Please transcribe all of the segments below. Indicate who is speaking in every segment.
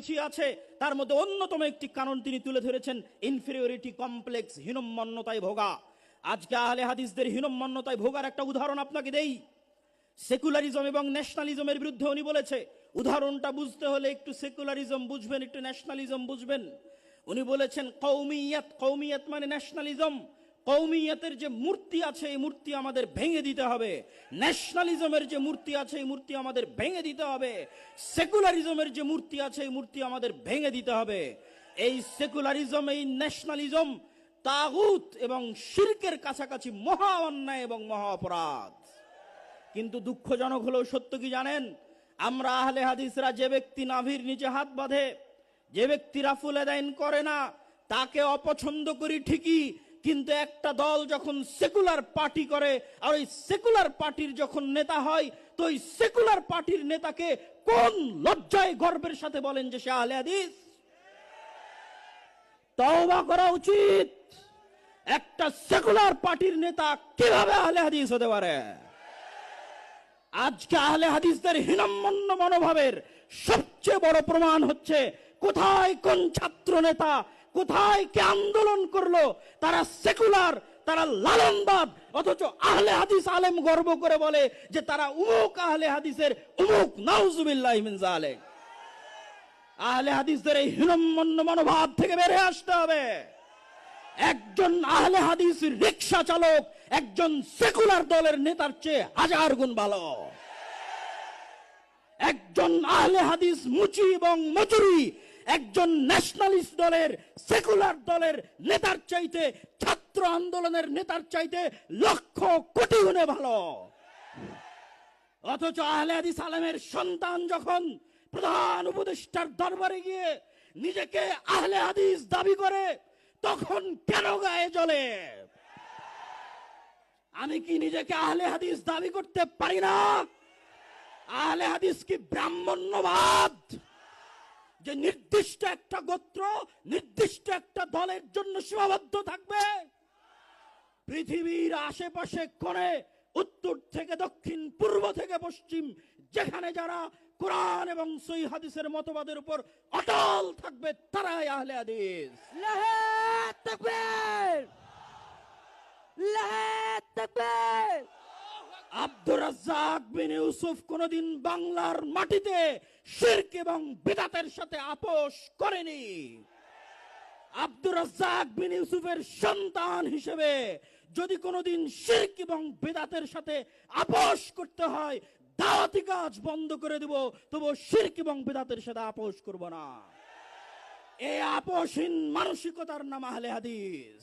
Speaker 1: পিছিয়ে আছে, তার মধ্যে অন্যতম একটি কারণ তিনি তুলে ধরেছেন ইনফেরিয়রিটি কমপ্লেক্স হীনম্মন্যতায় ভোগা। আজকে আহলে হাদিসদের হীনম্মন্যতায় ভোগার একটা উদাহরণ আপনাকে দেই। সেকুলারিজম এবং ন্যাশনালিজমের বিরুদ্ধে উনি বলেছে, উদাহরণটা বুঝতে হলে একটু সেকুলারিজম বুঝবেন, একটু ন্যাশনালিজম বুঝবেন। উনি বলেছেন, কৌমিয়াত কৌমিয়াত মানে ন্যাশনালিজম কৌমিয়াতের যে মূর্তি আছে, এই মূর্তি আমাদের ভেঙে দিতে হবে। ন্যাশনালিজমের যে মূর্তি আছে, এই মূর্তি আমাদের ভেঙে দিতে হবে। সেকুলারিজমের যে মূর্তি আছে, এই মূর্তি আমাদের ভেঙে দিতে হবে। এই সেকুলারিজম, এই ন্যাশনালিজম তাগুত এবং শিরকের কাছাকাছি মহা অন্যায় এবং মহা অপরাধ। কিন্তু দুঃখজনক হলেও সত্য কি জানেন? আমরা আহলে হাদিসরা যে ব্যক্তি নাভির নিচে হাত বাঁধে, যে ব্যক্তি রাফুল আদাইন করে না, তাকে অপছন্দ করি ঠিকই কিন্তু একটা দল যখন সেকুলার পার্টি করে, আর ওই সেকুলার পার্টির যখন নেতা হয়, তো ওই সেকুলার পার্টির নেতাকে কোন লজ্জায় গর্বের সাথে বলেন যে সে আহলে হাদিস? তওবা করা উচিত। একটা সেকুলার পার্টির নেতা কীভাবে আহলে হাদিস হতে পারে? আজকে আহলে হাদিসদের হীনম্মন্য মনোভাবের সবচেয়ে বড় প্রমাণ হচ্ছে, কোথায় কোন ছাত্র নেতা কোথায় কে আন্দোলন করল? তারা সেকুলার, তারা লালনবাদ, অথচ আহলে হাদিস আলেম গর্ব করে বলে যে তারা উমুক আহলে হাদিসের, উমুক নাউজুবিল্লাহ মিন আহলে হাদিসদের এই হীনম্মন্য মনোভাব থেকে বের আসতে হবে। একজন আহলে হাদিস রিক্সা চালক, একজন সেকুলার দলের নেতার চেয়ে হাজার গুণ ভালো। একজন আহলে হাদিস মুচি এবং মজুরি একজন ন্যাশনালিস্ট দলের সেকুলার দলের নেতার চাইতে, ছাত্র আন্দোলনের নেতার চাইতে লক্ষ কোটি গুণে ভালো। অথচ আহলে হাদিস আলেমের সন্তান যখন প্রধান উপদেষ্টার দরবারে গিয়ে নিজেকে আহলে হাদিস দাবি করে, তখন কেন গায়ে জ্বলে? আমি কি নিজেকে আহলে হাদিস দাবি করতে পারি না? আহলে হাদিস কি ব্রাহ্মণ্যবাদ? যে নির্দিষ্ট একটা গোত্র, নির্দিষ্ট একটা দলের জন্য সীমাবদ্ধ থাকবে। পৃথিবীর আশেপাশে কোণে উত্তর থেকে দক্ষিণ, পূর্ব থেকে পশ্চিম, যেখানে যারা কোরআন এবং সই হাদিসের মতবাদের উপর অটল থাকবে, তারাই আহলে হাদিস।
Speaker 2: লাহে তাকবীর! লাহে তাকবীর!
Speaker 1: আব্দুর রাজ্জাক বিন বাংলার মাটিতে শিরক এবং বিদাতের সাথে আপোষ করেনি। আব্দুর রাজ্জাক বিন ইউসুফের সন্তান হিসেবে যদি কোনোদিন শিরক এবং বেদাতের সাথে আপোষ করতে হয়, দাওয়াতি কাজ বন্ধ করে দেব, তবু শিরক এবং বেদাতের সাথে আপোষ করব না। এই আপোষহীন মানসিকতার নাম আহলে হাদিস।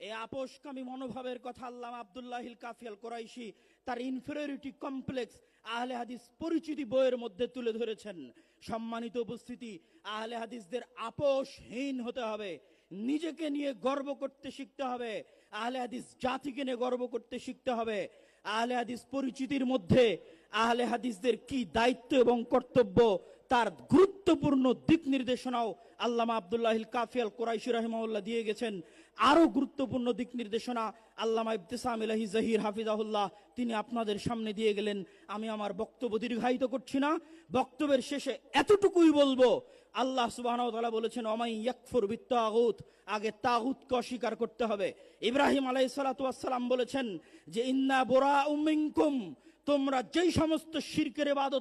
Speaker 1: এই আপোষকামী মনোভাবের কথা আল্লাহ আব্দুল্লাহিল কাফিয়াল কোরাইশি তার ইনফেরিয়রিটি কমপ্লেক্স আহলে হাদিস পরিচিতি বইয়ের মধ্যে তুলে ধরেছেন। সম্মানিত উপস্থিতি, আহলে হাদিসদের আপোষহীন হতে হবে, নিজেকে নিয়ে গর্ব করতে শিখতে হবে, আহলে হাদিস জাতিকে নিয়ে গর্ব করতে শিখতে হবে, আহলে হাদিস পরিচিতির মধ্যে আহলে হাদিসদের কি দায়িত্ব এবং কর্তব্য তার গুরুত্বপূর্ণ দিক নির্দেশনাও আল্লামা আব্দুল্লাহিল কাফিয়াল কোরাইশি রহমাউল্লাহ দিয়ে গেছেন। আরও গুরুত্বপূর্ণ দিক নির্দেশনা আল্লামা ইবতিসাম ইলাহি জাহির হাফিজাহুল্লাহ তিনি আপনাদের সামনে দিয়ে গেলেন। আমি আমার বক্তব্য দীর্ঘায়িত করছি না। বক্তব্যের শেষে এতটুকুই বলব, আল্লাহ সুবহানাহু ওয়া বলেছেন অমাই ইয়াকফুর বিত্তাগুত আগে তাগুতকে অস্বীকার করতে হবে। ইব্রাহিম আলাই সালাতু ওয়াস সালাম বলেছেন যে, ইন্না বোরা মিনকুম তোমরা যেই সমস্ত শিরকের ইবাদত